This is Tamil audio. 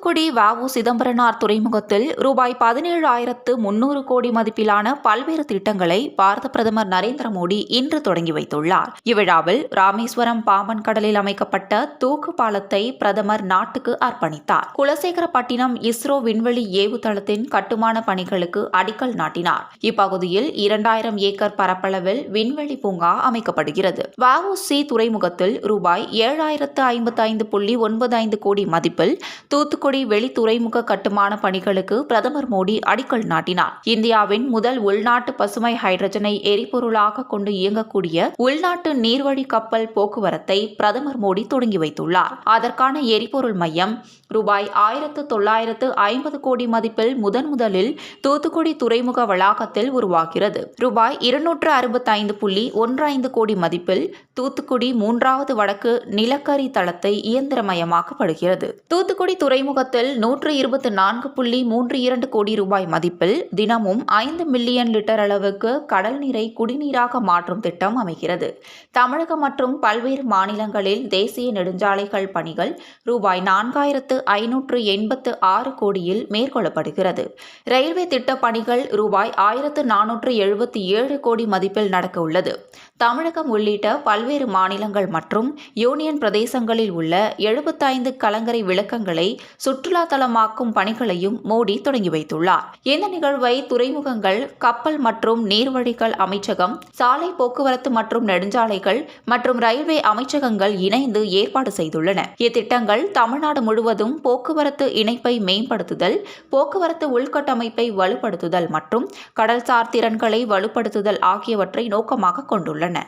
தூத்துக்குடி வஉ சிதம்பரனார் துறைமுகத்தில் ரூபாய் பதினேழாயிரத்து முன்னூறு கோடி மதிப்பிலான பல்வேறு திட்டங்களை பாரத பிரதமர் நரேந்திர மோடி இன்று தொடங்கி வைத்துள்ளார். இவ்விழாவில் ராமேஸ்வரம் பாம்பன் கடலில் அமைக்கப்பட்ட தூக்கு பாலத்தை பிரதமர் நாட்டுக்கு அர்ப்பணித்தார். குலசேகரப்பட்டினம் இஸ்ரோ விண்வெளி ஏவுதளத்தின் கட்டுமான பணிகளுக்கு அடிக்கல் நாட்டினார். இப்பகுதியில் இரண்டாயிரம் ஏக்கர் பரப்பளவில் விண்வெளி பூங்கா அமைக்கப்படுகிறது. வஉசி துறைமுகத்தில் ரூபாய் ஏழாயிரத்து ஐம்பத்தி ஐந்து புள்ளி ஒன்பது ஐந்து கோடி மதிப்பில் தூத்துக்குடி தூத்துக்குடி வெளித்துறைமுக கட்டுமான பணிகளுக்கு பிரதமர் மோடி அடிக்கல் நாட்டினார். இந்தியாவின் முதல் உள்நாட்டு பசுமை ஹைட்ரஜனை எரிபொருளாக கொண்டு இயங்கக்கூடிய உள்நாட்டு நீர்வழி கப்பல் போக்குவரத்தை பிரதமர் மோடி தொடங்கி வைத்துள்ளார். அதற்கான எரிபொருள் மையம் ரூபாய் ஆயிரத்து தொள்ளாயிரத்து ஐம்பது கோடி மதிப்பில் முதன் முதலில் தூத்துக்குடி துறைமுக வளாகத்தில் உருவாகிறது. ரூபாய் இருநூற்று அறுபத்தைந்து புள்ளி ஒன்று ஐந்து கோடி மதிப்பில் தூத்துக்குடி மூன்றாவது வடக்கு நிலக்கரி தளத்தை இயந்திரமயமாக்கப்படுகிறது. தூத்துக்குடி துறைமுக துறைமுகத்தில் நூற்று இருபத்தி நான்கு புள்ளி மூன்று இரண்டு கோடி ரூபாய் மதிப்பில் தினமும் ஐந்து மில்லியன் லிட்டர் அளவுக்கு கடல் நீரை குடிநீராக மாற்றும் திட்டம் அமைகிறது. தமிழகம் மற்றும் பல்வேறு மாநிலங்களில் தேசிய நெடுஞ்சாலைகள் பணிகள் ரூபாய் நான்காயிரத்து ஐநூற்று எண்பத்து ஆறு கோடியில் மேற்கொள்ளப்படுகிறது. ரயில்வே திட்டப் பணிகள் ரூபாய் ஆயிரத்து நானூற்று எழுபத்தி ஏழு கோடி மதிப்பில் நடக்க உள்ளது. தமிழகம் உள்ளிட்ட பல்வேறு மாநிலங்கள் மற்றும் யூனியன் பிரதேசங்களில் உள்ள எழுபத்தைந்து கலங்கரை விளக்கங்களை சுற்றுலா தலமாக்கும் பணிகளையும் மோடி தொடங்கி வைத்துள்ளார். இந்த நிகழ்வை துறைமுகங்கள் கப்பல் மற்றும் நீர்வழிகள் அமைச்சகம் சாலை போக்குவரத்து மற்றும் நெடுஞ்சாலைகள் மற்றும் ரயில்வே அமைச்சகங்கள் இணைந்து ஏற்பாடு செய்துள்ளன. இத்திட்டங்கள் தமிழ்நாடு முழுவதும் போக்குவரத்து இணைப்பை மேம்படுத்துதல் போக்குவரத்து உள்கட்டமைப்பை வலுப்படுத்துதல் மற்றும் கடல்சார் திறன்களை வலுப்படுத்துதல் ஆகியவற்றை நோக்கமாக கொண்டுள்ளன.